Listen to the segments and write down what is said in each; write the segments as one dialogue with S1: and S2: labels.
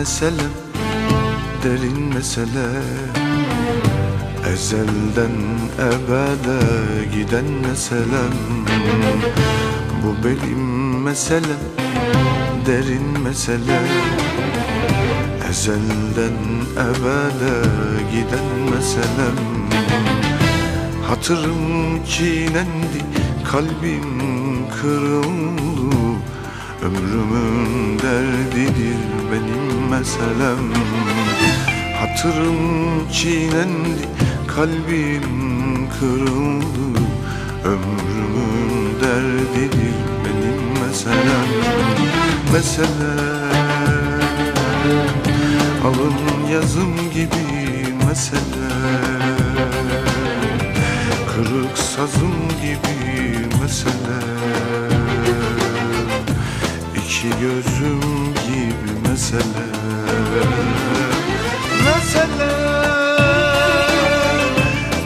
S1: meselem derin mesele. Ezelden ebede giden meselem. Bu benim meselem derin mesele. Ezelden ebede giden meselem. Hatırım çiğnendi, kalbim kırıldı Ömrümün derdidir benim meselem. Hatırım çiğnendi, kalbim kırıldı. Ömrümün derdidir benim meselem. Meselem Alın yazım gibi mesele. Kırık sazım gibi mesele İki gözüm gibi mesele. Mesele.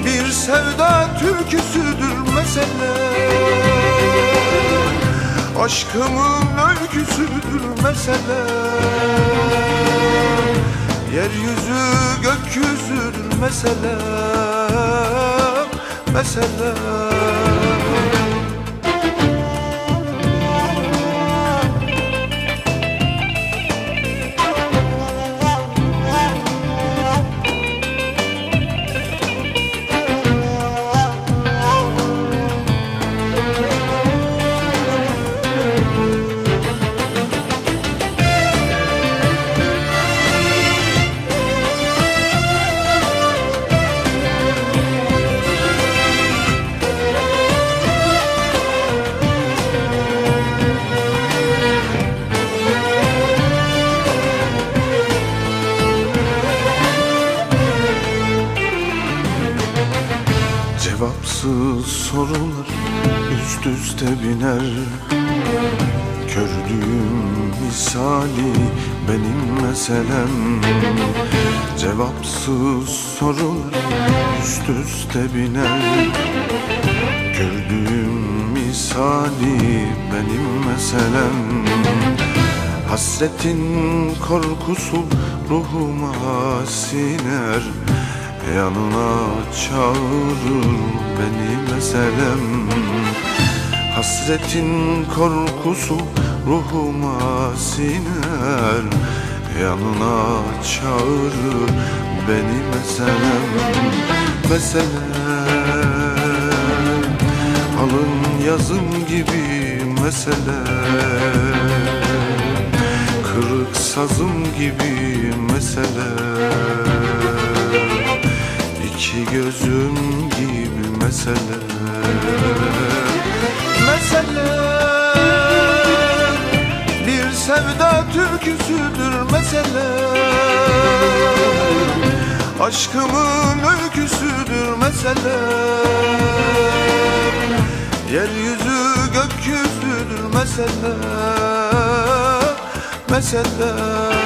S1: Bir sevda türküsüdür mesele. Aşkımın öyküsüdür mesele. Yeryüzü gökyüzüdür mesele. Mesele Cevapsız sorular üst üste biner. Kördüğüm misali benim meselem. Cevapsız sorular üst üste biner. Gördüğüm misali benim meselem. Hasretin korkusu ruhuma siner Yanına çağırır beni meselem. Hasretin korkusu ruhuma siner. Yanına çağırır beni meselem. Meselem. Alın yazım gibi mesele Kırık sazım gibi mesele İki gözüm gibi mesele. Mesele Bir sevda türküsüdür mesele. Aşkımın öyküsüdür mesele. Yeryüzü gökyüzüdür mesele. Mesele